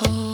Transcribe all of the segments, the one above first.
Oh.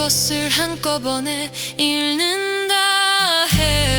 것을 한꺼번에 읽는다 해.